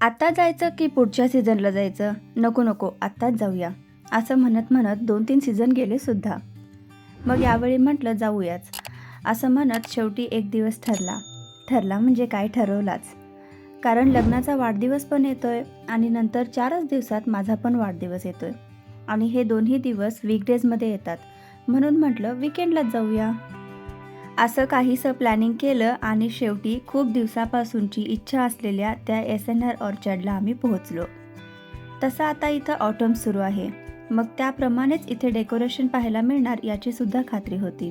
आत्ता जायचं की पुढच्या सीझनला जायचं? नको नको. आत्ताच जाऊया. असं म्हणत म्हणत दोन तीन सीझन गेले सुद्धा. मग यावेळी म्हटलं जाऊयाच. असं म्हणत शेवटी एक दिवस ठरला. ठरला म्हणजे काय ठरवलाच. कारण लग्नाचा वाढदिवस पण येतोय आणि नंतर चारच दिवसात माझा पण वाढदिवस येतोय. आणि हे दोन्ही दिवस वीकडेजमध्ये येतात. म्हणून म्हटलं वीकेंडलाच जाऊया. असं काहीसं प्लॅनिंग केलं आणि शेवटी खूप दिवसापासूनची इच्छा असलेल्या त्या एस एन आर ऑर्चर्डला आम्ही पोहोचलो. तसं आता इथं ऑटम सुरू आहे. मग त्याप्रमाणेच इथे डेकोरेशन पाहायला मिळणार याची सुद्धा खात्री होती.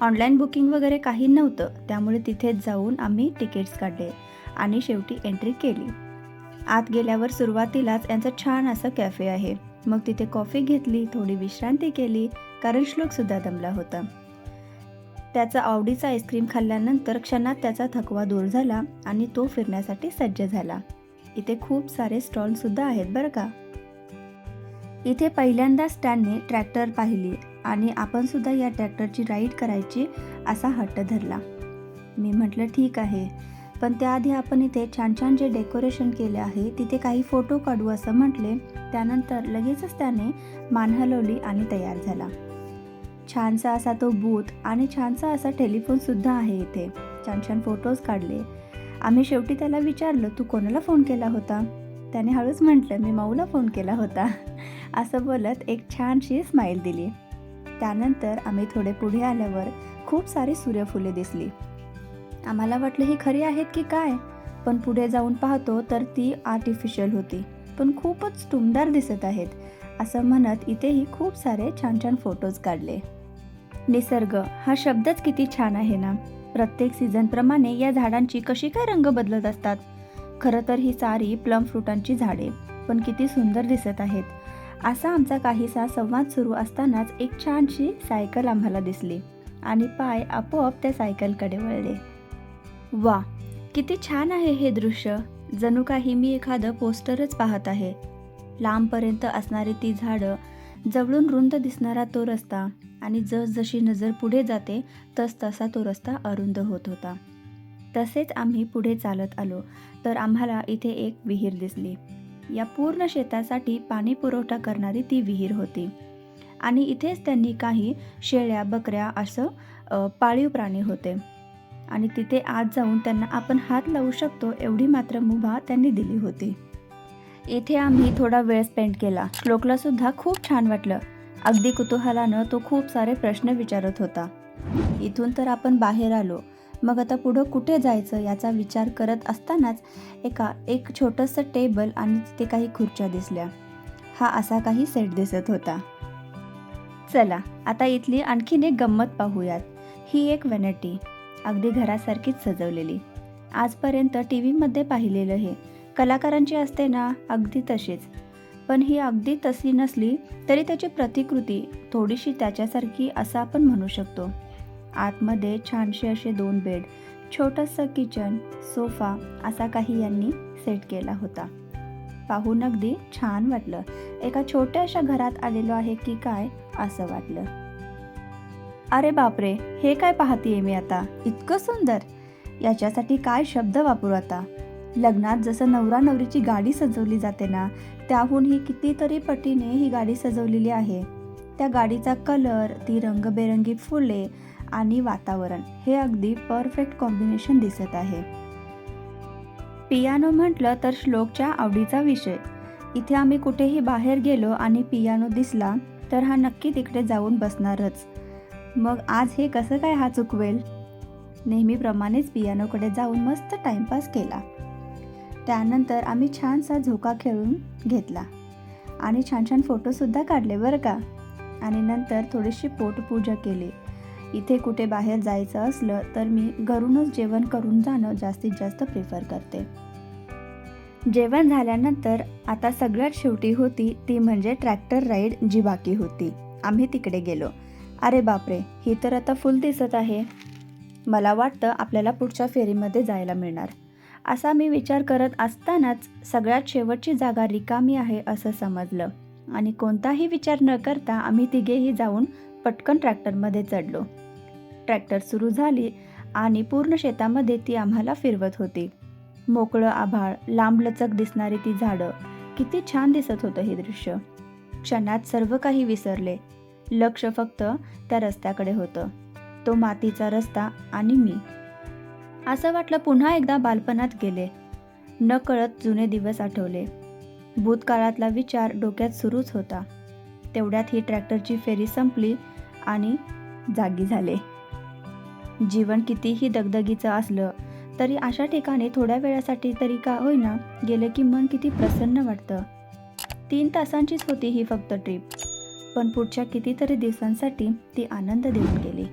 ऑनलाईन बुकिंग वगैरे काही नव्हतं त्यामुळे तिथेच जाऊन आम्ही तिकीट्स काढले आणि शेवटी एंट्री केली. आत गेल्यावर सुरुवातीलाच यांचं छान असं कॅफे आहे. मग तिथे कॉफी घेतली थोडी विश्रांती केली कारण श्लोकसुद्धा दमला होता. त्याचा आवडीचा आईस्क्रीम खाल्ल्यानंतर क्षणात त्याचा थकवा दूर झाला आणि तो फिरण्यासाठी सज्ज झाला. इथे खूप सारे स्टॉलसुद्धा आहेत बरं का? इथे पहिल्यांदा स्टॅनने ट्रॅक्टर पाहिली आणि आपणसुद्धा या ट्रॅक्टरची राईड करायची असा हट्ट धरला. मी म्हटलं ठीक आहे. पण त्याआधी आपण इथे छान छान जे डेकोरेशन केले आहे तिथे काही फोटो काढू असं म्हटले. त्यानंतर लगेचच त्याने मान हलवली आणि तयार झाला. छानसा असा तो बूथ आणि छानसा असा टेलिफोनसुद्धा आहे इथे. छान छान फोटोज काढले. आम्ही शेवटी त्याला विचारलं तू कोणाला फोन केला होता? त्याने हळूच म्हटलं मी माऊला फोन केला होता. असं बोलत एक छानशी स्माईल दिली. त्यानंतर आम्ही थोडे पुढे आल्यावर खूप सारी सूर्यफुले दिसली. आम्हाला वाटलं ही खरी आहेत की काय? पण पुढे जाऊन पाहतो तर ती आर्टिफिशियल होती. पण खूपच टुमदार दिसत आहेत असं म्हणत इथेही खूप सारे छान छान फोटोज काढले. निसर्ग हा शब्दच किती छान आहे ना. प्रत्येक सीझनप्रमाणे या झाडांची कशी काय रंग बदलत असतात? खरं तर ही सारी प्लम फ्रुटांची झाडे पण किती सुंदर दिसत आहेत. असा आमचा काहीसा संवाद सुरू असतानाच एक छानशी सायकल आम्हाला दिसली आणि पाय आपोआप त्या सायकलकडे वळले. वा किती छान आहे हे दृश्य. जणू काही मी एखादं पोस्टरच पाहत आहे. लांबपर्यंत असणारी ती झाडं जवळून रुंद दिसणारा तो रस्ता आणि जसजशी नजर पुढे जाते तस तसा तो रस्ता अरुंद होत होता. तसेच आम्ही पुढे चालत आलो तर आम्हाला इथे एक विहीर दिसली. या पूर्ण शेतासाठी पाणी पुरवठा करणारी ती विहीर होती. आणि इथेच त्यांनी काही शेळ्या बकऱ्या असं पाळीव प्राणी होते. आणि तिथे आत जाऊन त्यांना आपण हात लावू शकतो एवढी मात्र मुभा त्यांनी दिली होती. इथे आम्ही थोडा वेळ स्पेंड केला. श्लोकला सुद्धा खूप छान वाटलं. अगदी कुतूहलानं तो खूप सारे प्रश्न विचारत होता. इथून तर आपण बाहेर आलो. मग आता पुढं कुठे जायचं याचा विचार करत असतानाच एका एक छोटंसं टेबल आणि तिथे काही खुर्च्या दिसल्या. हा असा काही सेट दिसत होता. चला आता इथली आणखीन एक गंमत पाहूयात. ही एक वेनेटी. अगदी घरासारखीच सजवलेली. आजपर्यंत टी व्हीमध्ये पाहिलेलं हे. कलाकारांची असते ना अगदी तशीच. पण ही अगदी तशी नसली तरी त्याची प्रतिकृती थोडीशी त्याच्यासारखी असं आपण म्हणू शकतो. आतमध्ये छानसे असे दोन बेड छोटंसं किचन सोफा असा काही यांनी सेट केला होता. पाहून अगदी छान वाटलं. एका छोट्याशा घरात आलेलो आहे की काय असं वाटलं. अरे बापरे हे काय पाहतीये मी आता? इतकं सुंदर! याच्यासाठी काय शब्द वापरू आता? लग्नात जसं नवरा नवरीची गाडी सजवली जाते ना त्याहून ही कितीतरी पटीने ही गाडी सजवलेली आहे. त्या गाडीचा कलर ती रंगबेरंगी फुले आणि वातावरण हे अगदी परफेक्ट कॉम्बिनेशन दिसत आहे. पियानो म्हटलं तर श्लोकच्या आवडीचा विषय. इथे आम्ही कुठेही बाहेर गेलो आणि पियानो दिसला तर हा नक्की तिकडे जाऊन बसणारच. मग आज हे कसं काय हा चुकवेल नेहमीप्रमाणेच पियानोकडे जाऊन मस्त टाइमपास केला. त्यानंतर आम्ही छानसा झोका खेळून घेतला. आणि छान छान फोटोसुद्धा काढले बरं का? आणि नंतर थोडीशी पोटपूजा केली. इथे कुठे बाहेर जायचं असलं तर मी घरूनच जेवण करून जाणं जास्तीत जास्त प्रिफर करते. जेवण झाल्यानंतर आता सगळ्यात शेवटी होती ती म्हणजे ट्रॅक्टर राईड जी बाकी होती. आम्ही तिकडे गेलो. अरे बापरे ही तर आता फुल दिसत आहे. मला वाटतं आपल्याला पुढच्या फेरीमध्ये जायला मिळणार. असा मी विचार करत असतानाच सगळ्यात शेवटची जागा रिकामी आहे असं समजलं. आणि कोणताही विचार न करता आम्ही तिघेही जाऊन पटकन ट्रॅक्टरमध्ये चढलो. ट्रॅक्टर सुरू झाली आणि पूर्ण शेतामध्ये ती आम्हाला फिरवत होती. मोकळं आभाळ लांबलचक दिसणारी ती झाडं किती छान दिसत होतं हे दृश्य. क्षणात सर्व काही विसरले. लक्ष फक्त त्या रस्त्याकडे होतं. तो मातीचा रस्ता आणि मी. असं वाटलं पुन्हा एकदा बालपणात गेले. न कळत जुने दिवस आठवले. भूतकाळातला विचार डोक्यात सुरूच होता. तेवढ्यात ही ट्रॅक्टरची फेरी संपली आणि जागी झाले. जीवन कितीही दगदगीचं असलं तरी अशा ठिकाणी थोड्या वेळासाठी तरी का होईना गेलं की मन किती प्रसन्न वाटतं. तीन तासांचीच होती ही फक्त ट्रिप. पण पुढच्या कितीतरी दिवसांसाठी ती आनंद देऊन गेली.